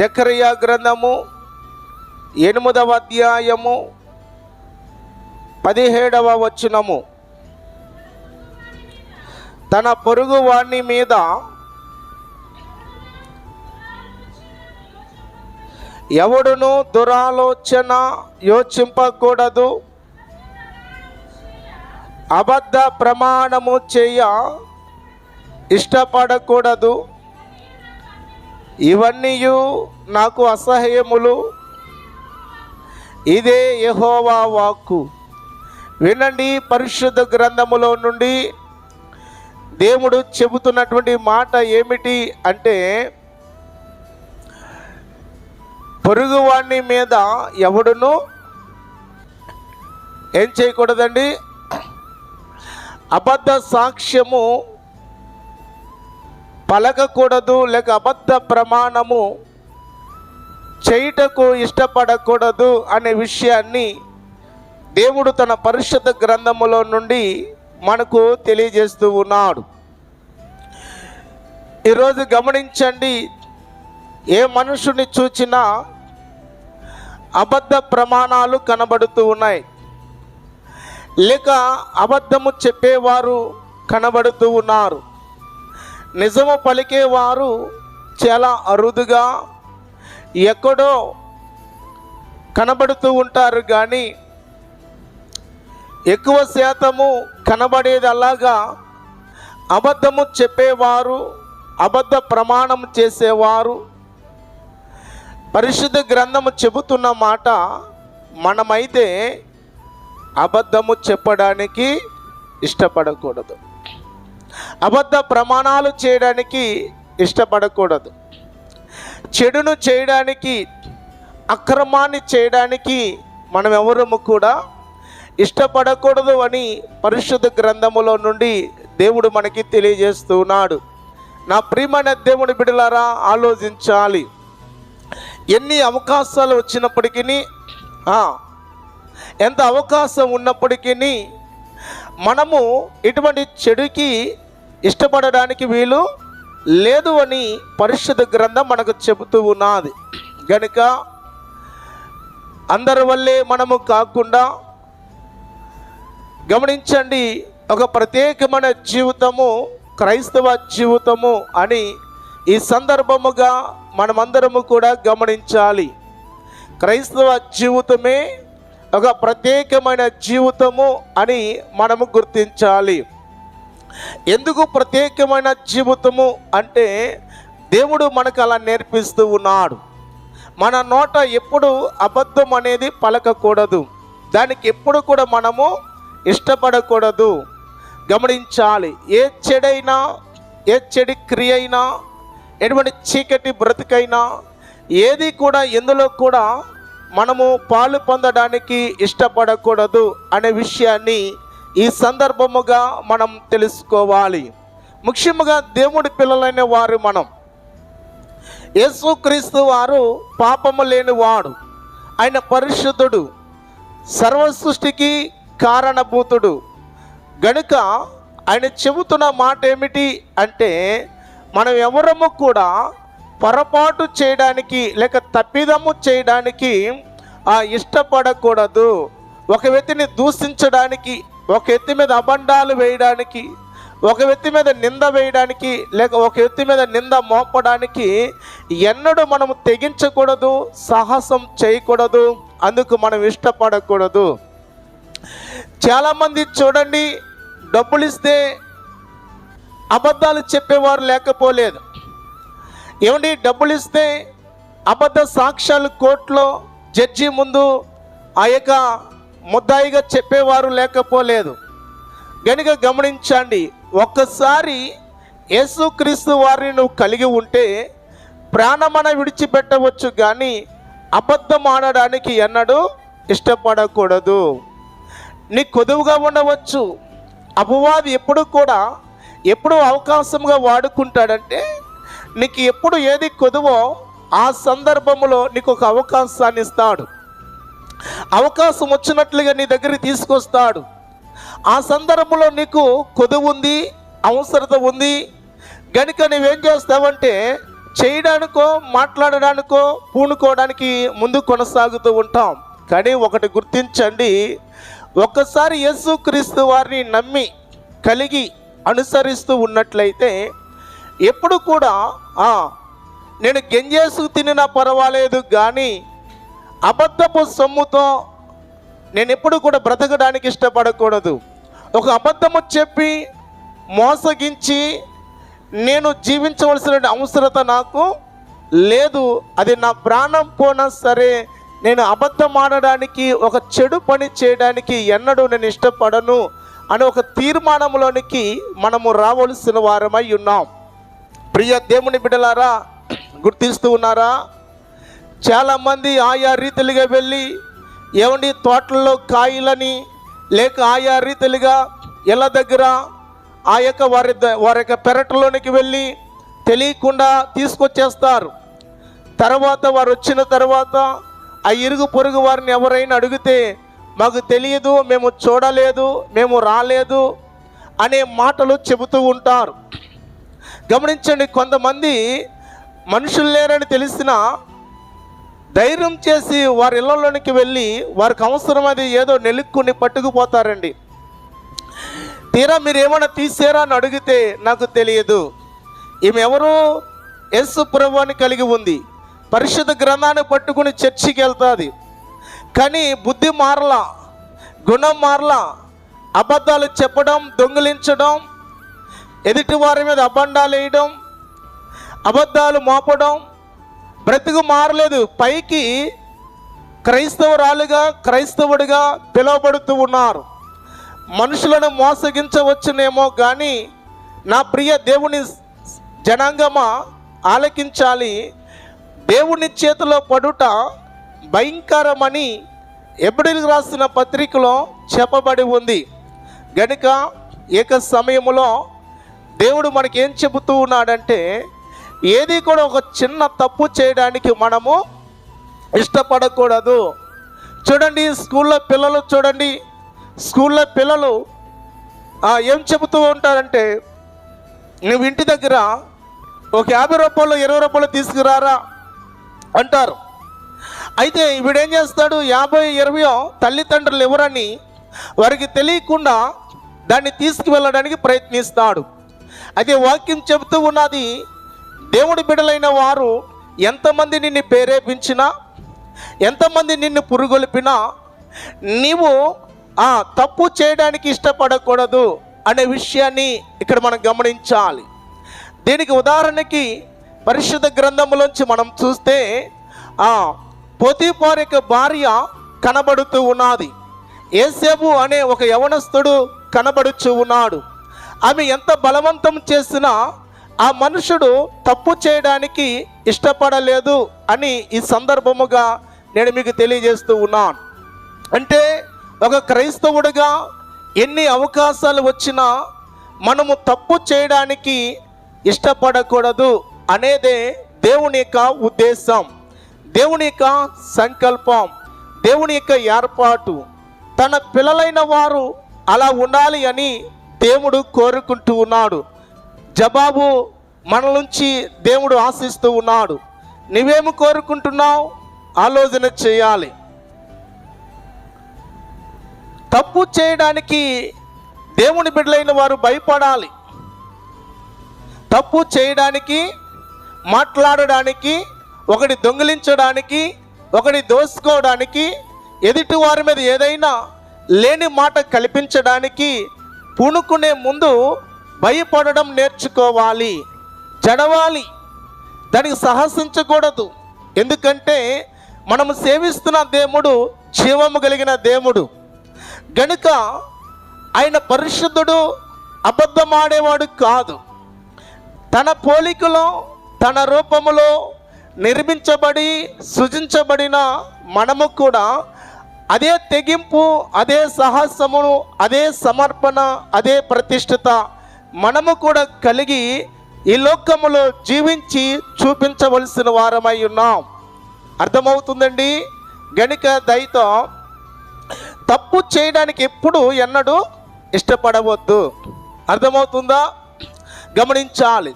జకరియా గ్రంథము ఎనిమిదవ అధ్యాయము పదిహేడవ వచనము. తన పొరుగు వాణ్ణి మీద ఎవడును దురాలోచన యోచింపకూడదు. అబద్ధ ప్రమాణము చేయ ఇష్టపడకూడదు. ఇవన్నీ నాకు అసహ్యములు. ఇదే యెహోవా వాక్కు. వినండి పరిశుద్ధ గ్రంథములో నుండి దేవుడు చెబుతున్నటువంటి మాట ఏమిటి అంటే పొరుగువాణ్ణి మీద ఎవడును ఏం చేయకూడదండి? అబద్ధ సాక్ష్యము పలకకూడదు లేక అబద్ధ ప్రమాణము చేయుటకు ఇష్టపడకూడదు అనే విషయాన్ని దేవుడు తన పరిశుద్ధ గ్రంథములో నుండి మనకు తెలియజేస్తూ ఉన్నాడు. ఈరోజు గమనించండి ఏ మనుషుని చూచినా అబద్ధ ప్రమాణాలు కనబడుతూ ఉన్నాయి. లేక అబద్ధము చెప్పేవారు కనబడుతూ ఉన్నారు. నిజము పలికేవారు చాలా అరుదుగా ఎక్కడో కనబడుతూ ఉంటారు కానీ ఎక్కువ శాతము కనబడేది అలాగా అబద్ధము చెప్పేవారు అబద్ధ ప్రమాణం చేసేవారు. పరిశుద్ధ గ్రంథము చెబుతున్న మాట మనమైతే అబద్ధము చెప్పడానికి ఇష్టపడకూడదు. అబద్ధ ప్రమాణాలు చేయడానికి ఇష్టపడకూడదు. చెడును చేయడానికి అక్రమాన్ని చేయడానికి మనం ఎవరము కూడా ఇష్టపడకూడదు అని పరిశుద్ధ గ్రంథములో నుండి దేవుడు మనకి తెలియజేస్తున్నాడు నా ప్రియమైన దేవుని బిడలారా ఆలోచించాలి. ఎన్ని అవకాశాలు వచ్చినప్పటికీ ఎంత అవకాశం ఉన్నప్పటికీ మనము ఇటువంటి చెడుకి ఇష్టపడడానికి వీలు లేదు అని పరిశుద్ధ గ్రంథం మనకు చెబుతూ ఉన్నది. గనుక అందరి వల్లే మనము కాకుండా గమనించండి ఒక ప్రత్యేకమైన జీవితము క్రైస్తవ జీవితము అని ఈ సందర్భముగా మనమందరము కూడా గమనించాలి. క్రైస్తవ జీవితమే ఒక ప్రత్యేకమైన జీవితము అని మనము గుర్తించాలి. ఎందుకు ప్రత్యేకమైన జీవితము అంటే దేవుడు మనకు అలా నేర్పిస్తూ ఉన్నాడు. మన నోట ఎప్పుడు అబద్ధం అనేది పలకకూడదు. దానికి ఎప్పుడు కూడా మనము ఇష్టపడకూడదు. గమనించాలి ఏ చెడైనా ఏ చెడి క్రియ అయినా ఎటువంటి చీకటి బ్రతికైనా ఏది కూడా ఎందులో కూడా మనము పాలు పొందడానికి ఇష్టపడకూడదు అనే విషయాన్ని ఈ సందర్భముగా మనం తెలుసుకోవాలి. ముఖ్యముగా దేవుడి పిల్లలైన వారు మనం. యేసుక్రీస్తు వారు పాపము లేనివాడు ఆయన పరిశుద్ధుడు సర్వ సృష్టికి కారణభూతుడు. గనుక ఆయన చెబుతున్న మాట ఏమిటి అంటే మనం ఎవరము కూడా పొరపాటు చేయడానికి లేక తప్పిదము చేయడానికి ఆ ఇష్టపడకూడదు. ఒక వ్యక్తిని దూషించడానికి ఒక వ్యక్తి మీద అబండాలు వేయడానికి ఒక వ్యక్తి మీద నింద వేయడానికి లేక ఒక వ్యక్తి మీద నింద మోపడానికి ఎన్నడూ మనము తెగించకూడదు సాహసం చేయకూడదు అందుకు మనం ఇష్టపడకూడదు. చాలామంది చూడండి డబ్బులు ఇస్తే అబద్ధాలు చెప్పేవారు లేకపోలేదు. ఏమండి డబ్బులు ఇస్తే అబద్ధ సాక్ష్యాలు కోర్టులో జడ్జి ముందు ఆ యొక్క ముద్దాయిగా చెప్పేవారు లేకపోలేదు. గనుక గమనించండి ఒక్కసారి యేసుక్రీస్తు వారిని నువ్వు కలిగి ఉంటే ప్రాణమన విడిచిపెట్టవచ్చు కానీ అబద్ధం ఆడడానికి ఎన్నడూ ఇష్టపడకూడదు. నీ కొదువుగా ఉండవచ్చు. అపవాది ఎప్పుడు కూడా ఎప్పుడు అవకాశంగా వాడుకుంటాడంటే నీకు ఎప్పుడు ఏది కొదువో ఆ సందర్భంలో నీకు ఒక అవకాశాన్ని ఇస్తాడు. అవకాశం వచ్చినట్లుగా నీ దగ్గరికి తీసుకొస్తాడు. ఆ సందర్భంలో నీకు కొదువు ఉంది అవసరత ఉంది. గనుక నువ్వేం చేస్తావంటే చేయడానికో మాట్లాడడానికో పూనుకోవడానికి ముందు కొనసాగుతూ ఉంటాం. కానీ ఒకటి గుర్తించండి ఒక్కసారి యేసుక్రీస్తు వారిని నమ్మి కలిగి అనుసరిస్తూ ఉన్నట్లయితే ఎప్పుడు కూడా నేను గెంజేసు తినినా పర్వాలేదు కానీ అబద్ధపు సొమ్ముతో నేను ఎప్పుడు కూడా బ్రతకడానికి ఇష్టపడకూడదు. ఒక అబద్ధము చెప్పి మోసగించి నేను జీవించవలసిన అవసరత నాకు లేదు. అది నా ప్రాణం పోనా సరే నేను అబద్ధం ఆడడానికి ఒక చెడు పని చేయడానికి ఎన్నడూ నేను ఇష్టపడను అనే ఒక తీర్మానంలోనికి మనము రావలసిన వారమై ఉన్నాం. ప్రియ దేవుని బిడ్డలారా గుర్తిస్తూ ఉన్నారా? చాలామంది ఆయా రీతిలుగా వెళ్ళి ఏమండి తోటల్లో కాయలని లేక ఆయా రీతిలుగా ఇళ్ళ దగ్గర ఆ యొక్క వారి ద- వారి యొక్క పెరట్లోనికి వెళ్ళి తెలియకుండా తీసుకొచ్చేస్తారు. తర్వాత వారు వచ్చిన తర్వాత ఆ ఇరుగు పొరుగు వారిని ఎవరైనా అడిగితే మాకు తెలియదు మేము చూడలేదు మేము రాలేదు అనే మాటలు చెబుతూ ఉంటారు. గమనించండి కొంతమంది మనుషులు లేరని తెలిసిన ధైర్యం చేసి వారి ఇళ్ళలోనికి వెళ్ళి వారికి అవసరం అది ఏదో నెలుక్కుని పట్టుకుపోతారండి. తీరా మీరు ఏమైనా తీసారా అని అడిగితే నాకు తెలియదు. ఈమె ఎవరు యేసు ప్రభువాన్ని కలిగి ఉంది. పరిశుద్ధ గ్రంథాన్ని పట్టుకుని చర్చికి వెళ్తుంది. కానీ బుద్ధి మారలా గుణం మారలా అబద్ధాలు చెప్పడం దొంగిలించడం ఎదుటి వారి మీద అబండాలు వేయడం అబద్ధాలు మోపడం బ్రతుకు మారలేదు. పైకి క్రైస్తవురాలుగా క్రైస్తవుడిగా పిలువబడుతూ ఉన్నారు. మనుషులను మోసగించవచ్చునేమో కానీ నా ప్రియ దేవుని జనాంగమా ఆలకించాలి. దేవుని చేతిలో పడుట భయంకరమని ఎబ్రిల్ రాసిన పత్రికలో చెప్పబడి ఉంది. గనుక ఏక సమయంలో దేవుడు మనకేం చెబుతూ ఉన్నాడంటే ఏది కూడా ఒక చిన్న తప్పు చేయడానికి మనము ఇష్టపడకూడదు. చూడండి స్కూల్లో పిల్లలు చూడండి. స్కూల్లో పిల్లలు ఏం చెబుతూ ఉంటారంటే నువ్వు ఇంటి దగ్గర ఒక యాభై రూపాయలు ఇరవై రూపాయలు తీసుకురారా? అంటారు. అయితే వీడేం చేస్తాడు యాభై ఇరవయో తల్లిదండ్రులు ఎవరని వారికి తెలియకుండా దాన్ని తీసుకువెళ్ళడానికి ప్రయత్నిస్తాడు. అయితే వాక్యం చెబుతూ ఉన్నది దేవుడి బిడలైన వారు ఎంతమంది నిన్ను ప్రేరేపించినా ఎంతమంది నిన్ను పురుగొలిపినా నీవు ఆ తప్పు చేయడానికి ఇష్టపడకూడదు అనే విషయాన్ని ఇక్కడ మనం గమనించాలి. దీనికి ఉదాహరణకి పరిశుద్ధ గ్రంథములోంచి మనం చూస్తే ఆ పోతీపార్ యొక్క భార్య కనబడుతూ ఉన్నది. ఏసేబు అనే ఒక యవనస్తుడు కనబడుచు ఉన్నాడు. ఆమె ఎంత బలవంతం చేసినా ఆ మనుషుడు తప్పు చేయడానికి ఇష్టపడలేదు అని ఈ సందర్భముగా నేను మీకు తెలియజేస్తూ ఉన్నాను. అంటే ఒక క్రైస్తవుడిగా ఎన్ని అవకాశాలు వచ్చినా మనము తప్పు చేయడానికి ఇష్టపడకూడదు అనేదే దేవుని యొక్క ఉద్దేశం. దేవుని యొక్క సంకల్పం దేవుని యొక్క ఏర్పాటు. తన పిల్లలైన వారు అలా ఉండాలి అని దేవుడు కోరుకుంటూ ఉన్నాడు. జవాబు మన నుంచి దేవుడు ఆశిస్తూ ఉన్నాడు. నువ్వేమి కోరుకుంటున్నావు? ఆలోచన చేయాలి. తప్పు చేయడానికి దేవుని బిడ్డలైన వారు భయపడాలి. తప్పు చేయడానికి మాట్లాడడానికి ఒకటి దొంగిలించడానికి ఒకటి దోసుకోవడానికి ఎదుటి వారి మీద ఏదైనా లేని మాట కల్పించడానికి పూనుకునే ముందు భయపడడం నేర్చుకోవాలి జడవాలి. దానికి సాహసించకూడదు. ఎందుకంటే మనము సేవిస్తున్న దేవుడు జీవము కలిగిన దేవుడు. గనుక ఆయన పరిశుద్ధుడు అబద్ధమాడేవాడు కాదు. తన పోలికలో తన రూపములో నిర్మించబడి సృజించబడిన మనము కూడా అదే తెగింపు అదే సాహసమును అదే సమర్పణ అదే ప్రతిష్ఠత మనము కూడా కలిగి ఈ లోకములో జీవించి చూపించవలసిన వారమై ఉన్నాం. అర్థమవుతుందండి? గణిక దయతో తప్పు చేయడానికి ఎప్పుడు ఎన్నడూ ఇష్టపడవద్దు. అర్థమవుతుందా? గమనించాలి.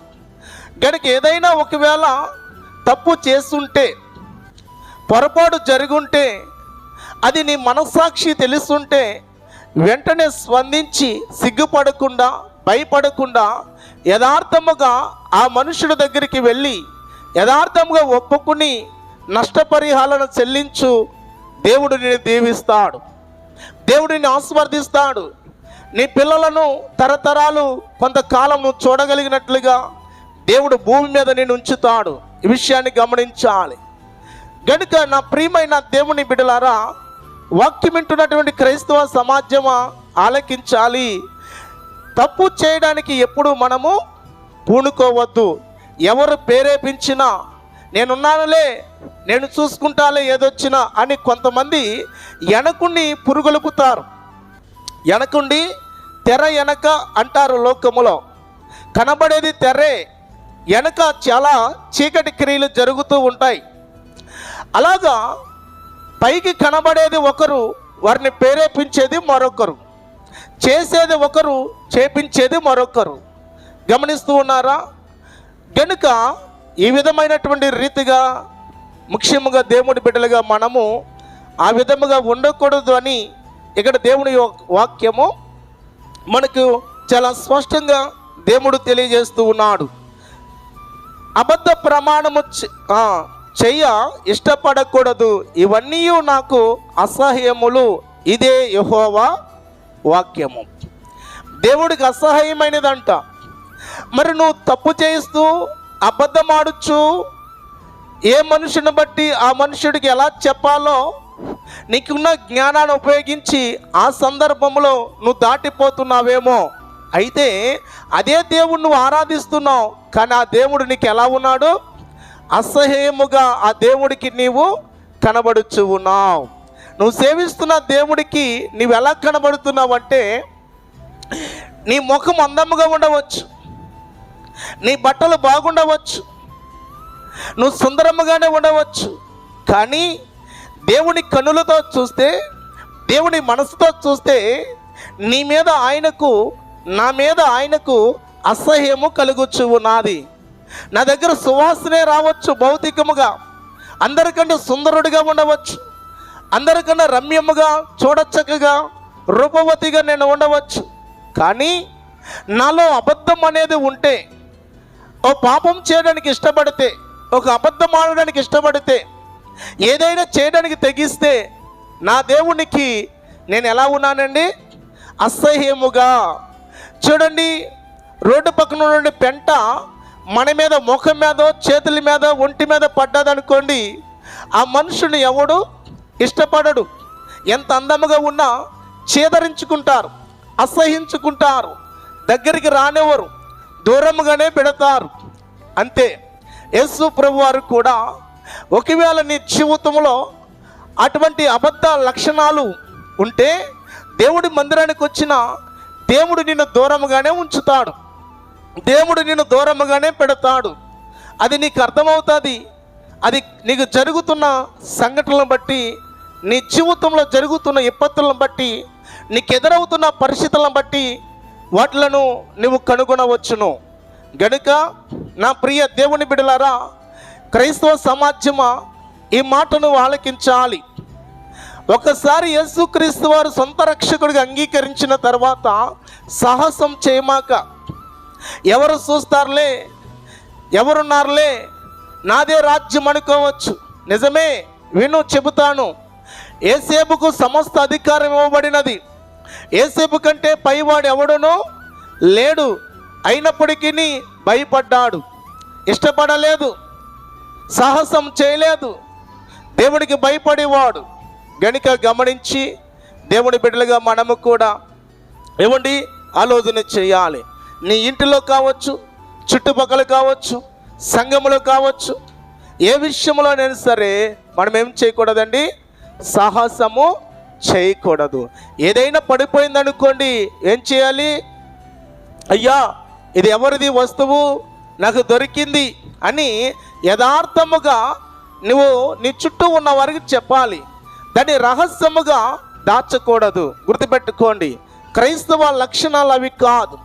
గనుక ఏదైనా ఒకవేళ తప్పు చేస్తుంటే పొరపాటు జరుగుంటే అది నీ మనస్సాక్షి తెలుస్తుంటే వెంటనే స్పందించి సిగ్గుపడకుండా భయపడకుండా యథార్థముగా ఆ మనుషుడి దగ్గరికి వెళ్ళి యథార్థముగా ఒప్పుకుని నష్టపరిహారాలను చెల్లించు దేవుడు నిన్ను దీవిస్తాడు. దేవుడిని ఆస్వర్దిస్తాడు నీ పిల్లలను తరతరాలు కొంతకాలం నువ్వు చూడగలిగినట్లుగా దేవుడు భూమి మీద నేను ఉంచుతాడు. ఈ విషయాన్ని గమనించాలి. గనుక నా ప్రియమైన దేవుని బిడలారా వాక్యం వింటున్నటువంటి క్రైస్తవ సమాజమా? ఆలకించాలి. తప్పు చేయడానికి ఎప్పుడు మనము పూనుకోవద్దు. ఎవరు ప్రేరేపించినా నేనున్నానులే నేను చూసుకుంటాలే ఏదొచ్చినా అని కొంతమంది వెనకుండి పురుగులుపుతారు. వెనకుండి తెర వెనక అంటారు లోకములో. కనబడేది తెర్రే వెనక చాలా చీకటి క్రియలు జరుగుతూ ఉంటాయి. అలాగా పైకి కనబడేది ఒకరు వారిని ప్రేరేపించేది మరొకరు. చేసేది ఒకరు చేపించేది మరొకరు. గమనిస్తూ ఉన్నారా? గనుక ఈ విధమైనటువంటి రీతిగా ముఖ్యముగా దేవుడి బిడ్డలుగా మనము ఆ విధముగా ఉండకూడదు అని ఇక్కడ దేవుని వాక్యము మనకు చాలా స్పష్టంగా దేవుడు తెలియజేస్తూ ఉన్నాడు. అబద్ధ ప్రమాణము చెయ్య ఇష్టపడకూడదు. ఇవన్నీ నాకు అసహ్యములు. ఇదే యహోవా వాక్యము. దేవుడికి అసహ్యమైనదంట. మరి నువ్వు తప్పు చేయిస్తూ అబద్ధమాడుచు ఏ మనుషుని బట్టి ఆ మనుషుడికి ఎలా చెప్పాలో నీకున్న జ్ఞానాన్ని ఉపయోగించి ఆ సందర్భంలో నువ్వు దాటిపోతున్నావేమో. అయితే అదే దేవుడు నువ్వు ఆరాధిస్తున్నావు కానీ ఆ దేవుడు నీకు ఎలా ఉన్నాడు? అసహ్యముగా ఆ దేవుడికి నీవు కనబడుచు ఉన్నావు. నువ్వు సేవిస్తున్న దేవుడికి నీవు ఎలా కనబడుతున్నావు అంటే నీ ముఖం అందముగా ఉండవచ్చు. నీ బట్టలు బాగుండవచ్చు. నువ్వు సుందరముగానే ఉండవచ్చు. కానీ దేవుని కనులతో చూస్తే దేవుని మనసుతో చూస్తే నీ మీద ఆయనకు నా మీద ఆయనకు అసహ్యము కలుగుచు ఉన్నది నా దగ్గర సువాసనే రావచ్చు భౌతికముగా. అందరికంటే సుందరుడిగా ఉండవచ్చు. అందరికన్నా రమ్యముగా చూడచక్కగా రూపవతిగా నేను ఉండవచ్చు. కానీ నాలో అబద్ధం అనేది ఉంటే ఓ పాపం చేయడానికి ఇష్టపడితే ఒక అబద్ధం ఆడడానికి ఇష్టపడితే ఏదైనా చేయడానికి తెగిస్తే నా దేవునికి నేను ఎలా ఉన్నానండి? అసహ్యముగా. చూడండి రోడ్డు పక్కన నుండి పెంట మన మీద ముఖం మీద చేతుల మీద ఒంటి మీద పడ్డదనుకోండి ఆ మనుషుని ఎవడు? ఇష్టపడడు. ఎంత అందముగా ఉన్నా చేదరించుకుంటారు అసహించుకుంటారు దగ్గరికి రానివ్వరు దూరముగానే పెడతారు. అంతే యేసు ప్రభు వారు కూడా ఒకవేళ నీ జీవితంలో అటువంటి అబద్ధ లక్షణాలు ఉంటే దేవుడి మందిరానికి వచ్చిన దేవుడు నిన్ను దూరముగానే ఉంచుతాడు. దేవుడు నిన్ను దూరముగానే పెడతాడు. అది నీకు అర్థమవుతుంది? అది నీకు జరుగుతున్న సంఘటనలను బట్టి నీ జీవితంలో జరుగుతున్న ఇబ్బందులను బట్టి నీకు ఎదురవుతున్న పరిస్థితులను బట్టి వాటిలను నువ్వు కనుగొనవచ్చును. గనుక నా ప్రియ దేవుని బిడలారా క్రైస్తవ సమాజమా ఈ మాటను ఆలకించాలి. ఒకసారి యేసుక్రీస్తు వారు సొంత రక్షకుడిగా అంగీకరించిన తర్వాత సాహసం చేయమాక ఎవరు చూస్తారులే ఎవరున్నారులే నాదే రాజ్యం అనుకోవచ్చు. నిజమే విను చెబుతాను. ఏసేపుకు సమస్త అధికారం ఇవ్వబడినది. ఏసేపు కంటే పైవాడు ఎవడునో లేడు అయినప్పటికీ భయపడ్డాడు. ఇష్టపడలేదు సాహసం చేయలేదు దేవుడికి భయపడేవాడు. గణిక గమనించి దేవుని బిడ్డలుగా మనము కూడా ఏమండి ఆలోచన చేయాలి. నీ ఇంటిలో కావచ్చు చుట్టుపక్కల కావచ్చు సంఘములో కావచ్చు ఏ విషయంలోనైనా సరే మనం ఏం చేయకూడదండి? సాహసము చేయకూడదు. ఏదైనా పడిపోయిందనుకోండి ఏం చేయాలి? అయ్యా ఇది ఎవరిది వస్తువు? నాకు దొరికింది అని యథార్థముగా నువ్వు నీ చుట్టూ ఉన్న వారికి చెప్పాలి. దాన్ని రహస్యముగా దాచకూడదు. గుర్తుపెట్టుకోండి. క్రైస్తవ లక్షణాలు అవి కాదు.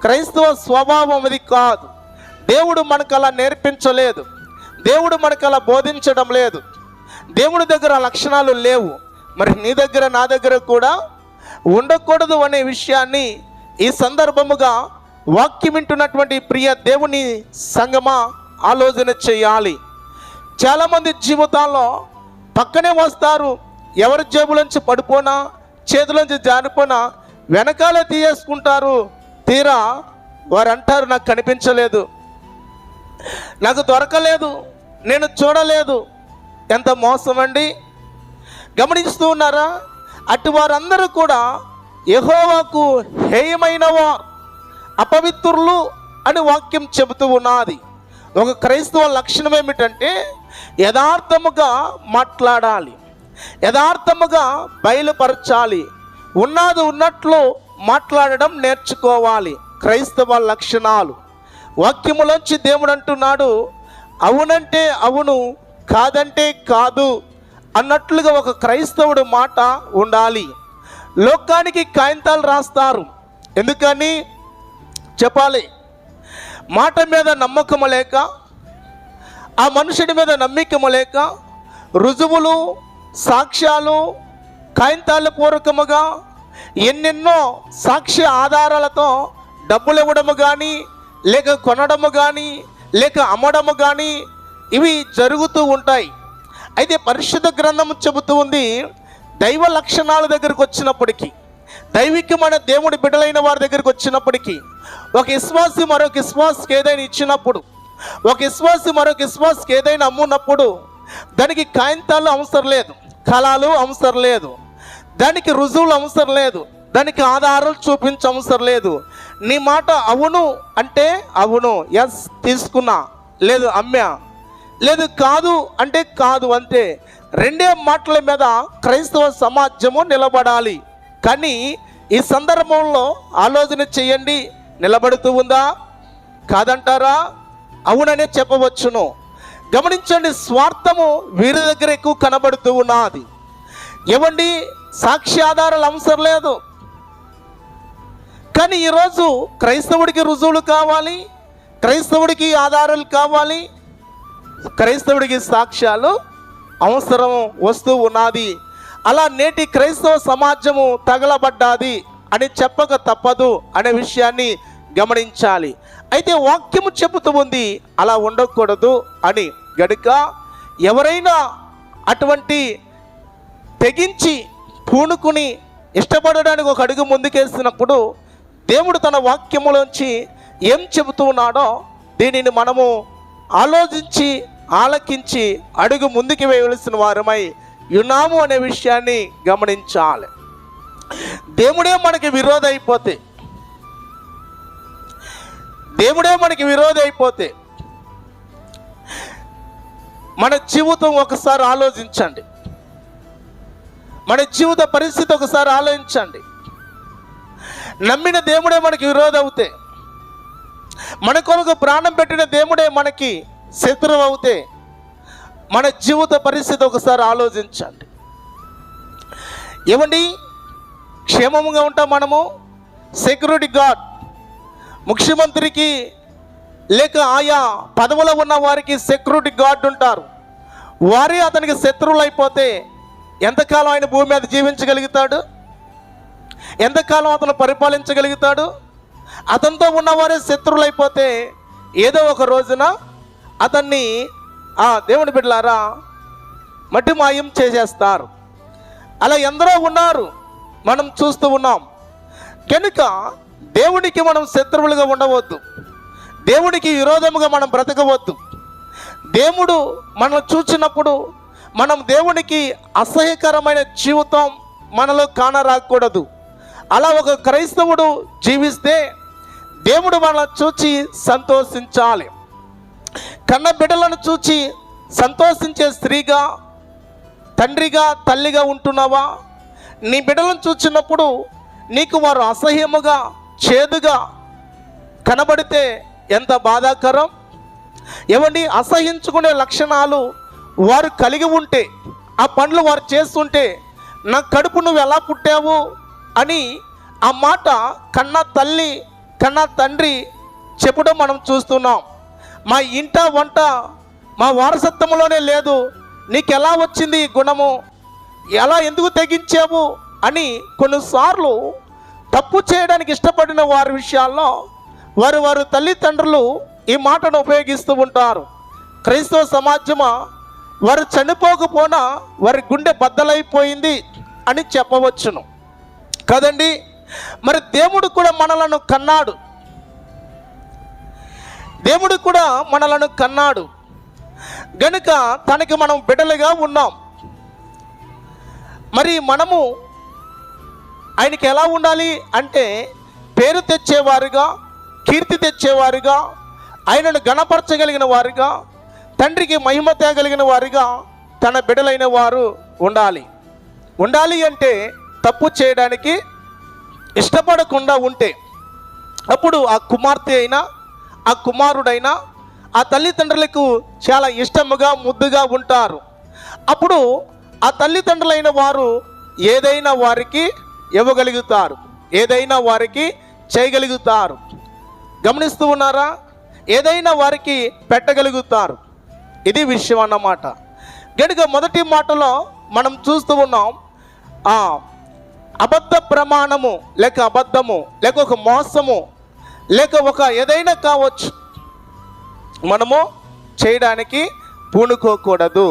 క్రైస్తవ స్వభావం అది కాదు. దేవుడు మనకు అలా నేర్పించలేదు. దేవుడు మనకు అలా బోధించడం లేదు. దేవుడి దగ్గర లక్షణాలు లేవు. మరి నీ దగ్గర నా దగ్గర కూడా ఉండకూడదు అనే విషయాన్ని ఈ సందర్భముగా వాక్యం వింటున్నటువంటి ప్రియ దేవుని సంగమా ఆలోచన చేయాలి. చాలామంది జీవితాల్లో పక్కనే వస్తారు. ఎవరి జేబులోంచి పడిపోనా చేతిలోంచి జారిపోనా వెనకాలే తీయేసుకుంటారు. తీరా వారు అంటారు నాకు కనిపించలేదు. నాకు దొరకలేదు. నేను చూడలేదు. ఎంత మోసం అండి గమనిస్తూ ఉన్నారా? అటు వారందరూ కూడా యహోవాకు హేయమైనవా అపవిత్రులు అని వాక్యం చెబుతూ ఉన్నది. ఒక క్రైస్తవ లక్షణం ఏమిటంటే యథార్థముగా మాట్లాడాలి. యథార్థముగా బయలుపరచాలి. ఉన్నది ఉన్నట్లు మాట్లాడడం నేర్చుకోవాలి. క్రైస్తవ లక్షణాలు. వాక్యములోంచి దేవుడు అంటున్నాడు అవునంటే అవును కాదంటే కాదు అన్నట్లుగా ఒక క్రైస్తవుడు మాట ఉండాలి. లోకానికి కాగితాలు రాస్తారు. ఎందుకని? చెప్పాలి. మాట మీద నమ్మకము లేక ఆ మనుషుడి మీద నమ్మికము లేక రుజువులు సాక్ష్యాలు కాగితాల పూర్వకముగా ఎన్నెన్నో సాక్ష్య ఆధారాలతో డబ్బులు ఇవ్వడము కానీ లేక కొనడము కానీ లేక అమ్మడము కానీ ఇవి జరుగుతూ ఉంటాయి. అయితే పరిశుద్ధ గ్రంథం చెబుతూ ఉంది దైవ లక్షణాల దగ్గరకు వచ్చినప్పటికీ దైవికమైన దేవుడి బిడ్డలైన వారి దగ్గరికి వచ్చినప్పటికీ ఒక విశ్వాసి మరొక విశ్వాసకి ఏదైనా ఇచ్చినప్పుడు ఒక విశ్వాసి మరొక విశ్వాసకి ఏదైనా అమ్మున్నప్పుడు దానికి కాగితాలు అవసరం లేదు కళాలు అవసరం లేదు దానికి రుజువులు అవసరం లేదు దానికి ఆధారాలు చూపించ అవసరం లేదు. నీ మాట అవును అంటే అవును. ఎస్ తీసుకున్నా. లేదు అమ్మ. లేదు కాదు అంటే కాదు అంతే. రెండే మాటల మీద క్రైస్తవ సమాజము నిలబడాలి. కానీ ఈ సందర్భంలో ఆలోచన చేయండి. నిలబడుతూ ఉందా? కాదంటారా? అవుననే చెప్పవచ్చును. గమనించండి స్వార్థము వీరి దగ్గర ఎక్కువ కనబడుతూ ఉన్నది. ఏమండి సాక్ష్యాధారాలు అవసరం లేదు. కానీ ఈరోజు క్రైస్తవుడికి రుజువులు కావాలి. క్రైస్తవుడికి ఆధారాలు కావాలి. క్రైస్తవుడికి సాక్ష్యాలు అవసరం వస్తూ ఉన్నది. అలా నేటి క్రైస్తవ సమాజము తగలబడ్డాది అని చెప్పక తప్పదు అనే విషయాన్ని గమనించాలి. అయితే వాక్యము చెబుతూ ఉంది అలా ఉండకూడదు అని. గనుక ఎవరైనా అటువంటి తెగించి పూనుకుని ఇష్టపడడానికి ఒక అడుగు ముందుకేసినప్పుడు దేవుడు తన వాక్యములోంచి ఏం చెబుతూ ఉన్నాడో దీనిని మనము ఆలోచించి ఆలకించి అడుగు ముందుకు వేయవలసిన వారమై యునాము అనే విషయాన్ని గమనించాలి. దేవుడే మనకి విరోధ అయిపోతే దేవుడే మనకి విరోధి అయిపోతే మన జీవితం ఒకసారి ఆలోచించండి. మన జీవిత పరిస్థితి ఒకసారి ఆలోచించండి. నమ్మిన దేవుడే మనకి విరోధం అవుతే మన కొరకు ప్రాణం పెట్టిన దేవుడే మనకి శత్రువు అవుతే మన జీవిత పరిస్థితి ఒకసారి ఆలోచించండి. ఏమండి? క్షేమముగా ఉంటాం మనము? సెక్యూరిటీ గార్డ్ ముఖ్యమంత్రికి లేక ఆయా పదవులో ఉన్న వారికి సెక్యూరిటీ గార్డ్ ఉంటారు. వారే అతనికి శత్రువులు అయిపోతే ఎంతకాలం ఆయన భూమి మీద జీవించగలుగుతాడు? ఎంతకాలం అతను పరిపాలించగలుగుతాడు? అతనితో ఉన్నవారే శత్రువులైపోతే ఏదో ఒక రోజున అతన్ని ఆ దేవుని బిడ్డలారా మట్టి మాయం చేసేస్తారు. అలా ఎందరో ఉన్నారు. మనం చూస్తూ ఉన్నాం. కనుక దేవునికి మనం శత్రువులుగా ఉండవద్దు. దేవునికి విరోధముగా మనం బ్రతకవద్దు. దేవుడు మనం చూచినప్పుడు మనం దేవునికి అసహ్యకరమైన జీవితం మనలో కానరాకూడదు. అలా ఒక క్రైస్తవుడు జీవిస్తే దేవుడు మనల్ని చూచి సంతోషించాలి. కన్న బిడ్డలను చూచి సంతోషించే స్త్రీగా తండ్రిగా తల్లిగా ఉంటున్నావా? నీ బిడ్డలను చూచినప్పుడు నీకు వారు అసహ్యముగా చేదుగా కనబడితే ఎంత బాధాకరం? ఏమండి అసహించుకునే లక్షణాలు వారు కలిగి ఉంటే ఆ పనులు వారు చేస్తుంటే నా కడుపు నువ్వు ఎలా పుట్టావు? అని ఆ మాట కన్న తల్లి కన్న తండ్రి చెప్పడం మనం చూస్తున్నాం. మా ఇంట వంట మా వారసత్వంలోనే లేదు. నీకెలా వచ్చింది ఈ గుణము? ఎలా ఎందుకు తెగించావు? అని కొన్నిసార్లు తప్పు చేయడానికి ఇష్టపడిన వారి విషయాల్లో వారు వారు తల్లిదండ్రులు ఈ మాటను ఉపయోగిస్తూ ఉంటారు. క్రైస్తవ సమాజమా? వారు చనిపోకపోనా వారి గుండె బద్దలైపోయింది అని చెప్పవచ్చును. కదండి మరి దేవుడు కూడా మనలను కన్నాడు. దేవుడు కూడా మనలను కన్నాడు. గనుక తనకి మనం బిడ్డలుగా ఉన్నాం. మరి మనము ఆయనకి ఎలా ఉండాలి అంటే పేరు తెచ్చేవారుగా కీర్తి తెచ్చేవారుగా ఆయనను గణపరచగలిగిన వారుగా తండ్రికి మహిమ తేగలిగిన వారుగా తన బిడలైన వారు ఉండాలి. ఉండాలి అంటే తప్పు చేయడానికి ఇష్టపడకుండా ఉంటే అప్పుడు ఆ కుమార్తె అయినా ఆ కుమారుడైనా ఆ తల్లిదండ్రులకు చాలా ఇష్టముగా ముద్దుగా ఉంటారు. అప్పుడు ఆ తల్లిదండ్రులైన వారు ఏదైనా వారికి ఇవ్వగలుగుతారు. ఏదైనా వారికి చేయగలుగుతారు. గమనిస్తూ ఉన్నారా? ఏదైనా వారికి పెట్టగలుగుతారు. ఇది విషయం అన్నమాట. గనుక మొదటి మాటలో మనం చూస్తూ ఉన్నాం ఆ అబద్ధ ప్రమాణము లేక అబద్ధము లేక ఒక మోసము లేక ఒక ఏదైనా కావచ్చు మనము చేయడానికి పూనుకోకూడదు.